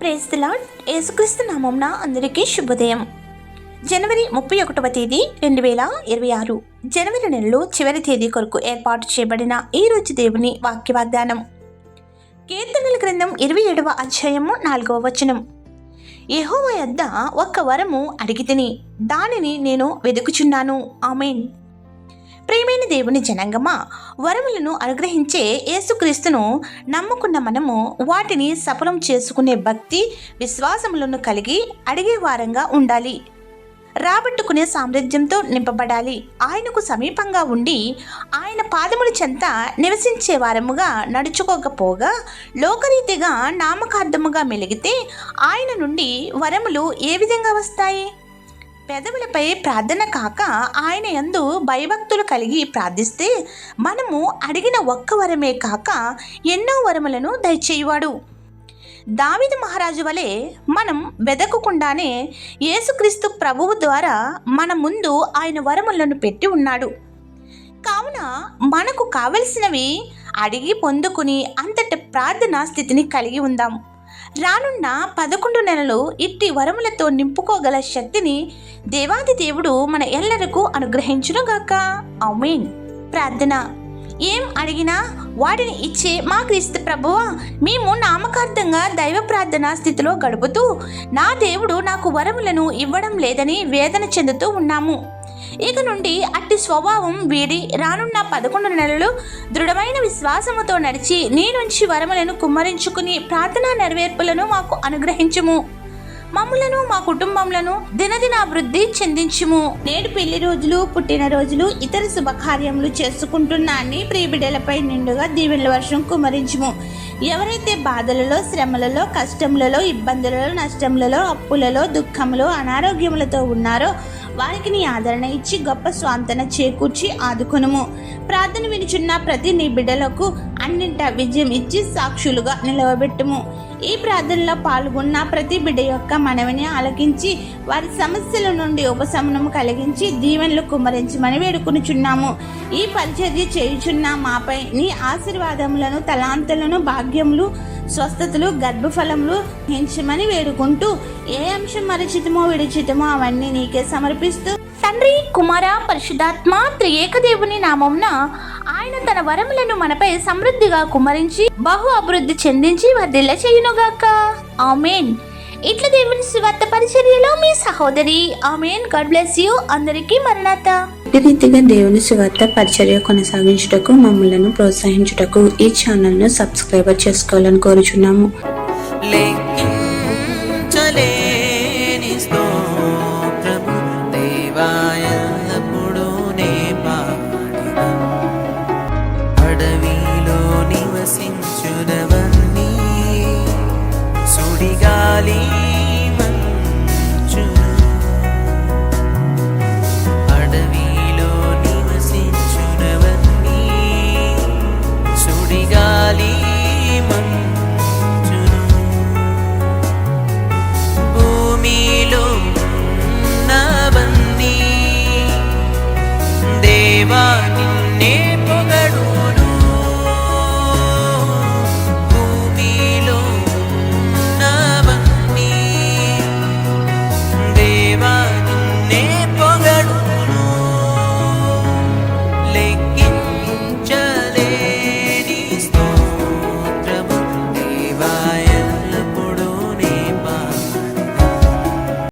Praise యేసుక్రీస్తు నామంన అందరికీ శుభోదయం. జనవరి ముప్పై ఒకటవ తేదీ రెండు వేల ఇరవై ఆరు. జనవరి నెలలో చివరి తేదీ కొరకు ఏర్పాటు చేయబడిన ఈ రోజు దేవుని వాక్య వాగ్దానం కీర్తనల గ్రంథం ఇరవై ఏడవ అధ్యాయము నాలుగవ వచనం. యహోవ యొద్ద ఒక్క వరము అడిగి తిని దానిని నేను వెదుకుచున్నాను. ఆమెన్. ప్రేమైన దేవుని జనంగమా? వరములను అనుగ్రహించే యేసుక్రీస్తును నమ్ముకున్న మనము వాటిని సఫలం చేసుకునే భక్తి విశ్వాసములను కలిగి అడిగే వారంగా ఉండాలి. రాబట్టుకునే సామర్థ్యంతో నింపబడాలి. ఆయనకు సమీపంగా ఉండి ఆయన పాదముల చెంత నివసించే వారముగా నడుచుకోకపోగా లోకరీతిగా నామకార్థముగా మెలిగితే ఆయన నుండి వరములు ఏ విధంగా వస్తాయి? పెదవులపై ప్రార్థన కాక ఆయన యందు భయభక్తులు కలిగి ప్రార్థిస్తే మనము అడిగిన ఒక్క వరమే కాక ఎన్నో వరములను దయచేయవాడు. దావిద మహారాజు వలె మనం వెదకకుండానే యేసుక్రీస్తు ప్రభువు ద్వారా మన ముందు ఆయన వరములను పెట్టి ఉన్నాడు. కావున మనకు కావలసినవి అడిగి పొందుకుని అంతటి ప్రార్థనా స్థితిని కలిగి ఉందాం. రానున్న పదకొండు నెలలు ఇట్టి వరములతో నింపుకోగల శక్తిని దేవాది దేవుడు మన ఎల్లరకు అనుగ్రహించునుగాక. అమీన్ ప్రార్థన. ఏం అడిగినా వాటిని ఇచ్చే మా క్రీస్తు ప్రభువా మేము నామకార్థంగా దైవ ప్రార్థన స్థితిలో గడుపుతూ నా దేవుడు నాకు వరములను ఇవ్వడం లేదని వేదన చెందుతూ ఉన్నాము. ఇక నుండి అట్టి స్వభావం వీడి రానున్న పదకొండు నెలలు దృఢమైన విశ్వాసముతో నడిచి నీ నుంచి వరములను కుమ్మరించుకుని ప్రార్థనా నెరవేర్పులను మాకు అనుగ్రహించుము. మమ్ములను మా కుటుంబములను దినదినాభివృద్ధి చెందించుము. నేడు పెళ్ళి రోజులు పుట్టినరోజులు ఇతర శుభకార్యములు చేసుకుంటున్న అన్ని ప్రియబిడ్డలపై నిండుగా దీవెనల వర్షం కుమరించుము. ఎవరైతే బాధలలో శ్రమలలో కష్టములలో ఇబ్బందులలో నష్టములలో అప్పులలో దుఃఖములో అనారోగ్యములతో ఉన్నారో వారికి నీ ఆదరణ ఇచ్చి గొప్ప స్వాంతన చేకూర్చి ఆదుకొనుము. ప్రార్థన వినుచున్న ప్రతి నీ బిడ్డలకు అన్నింట విజయం ఇచ్చి సాక్షులుగా నిలవబెట్టుము. ఈ ప్రార్థనలో పాల్గొన్న ప్రతి బిడ్డ యొక్క మనవిని ఆలకించి వారి సమస్యల నుండి ఉపశమనం కలిగించి దీవెనలు కుమ్మరించమని వేడుకొనుచున్నాము. ఈ పరిచర్య చేయుచున్న మాపై నీ ఆశీర్వాదములను తలాంతులను భాగ్యములు స్వస్థతలు గర్భఫలములు పెంచమని వేడుకుంటూ ఏ అంశం మరచితమో విడిచితమో అవన్నీ నీకే సమర్పిస్తూ తండ్రి కుమార పరిశుధాత్మ త్రియేక దేవుని నామంన ఆయన తన వరములను మనపై సమృద్ధిగా కుమరించి బహు అభివృద్ధి చెందించి వర్ధిల్ల చేయునుగాక. ఆమెన్. ఇట్ల దేవుని సువార్త పరిచర్యలో మీ సహోదరి ఆమెన్. God bless you. అందరికీ మరణాత. ఈ రీతిగా దేవుని సువార్త పరిచర్య కొనసాగించుటకు మమ్మలను ప్రోత్సహించుటకు ఈ ఛానల్ను సబ్స్క్రైబర్ చేసుకోవాలని కోరుచున్నాము. లెక్కించలేని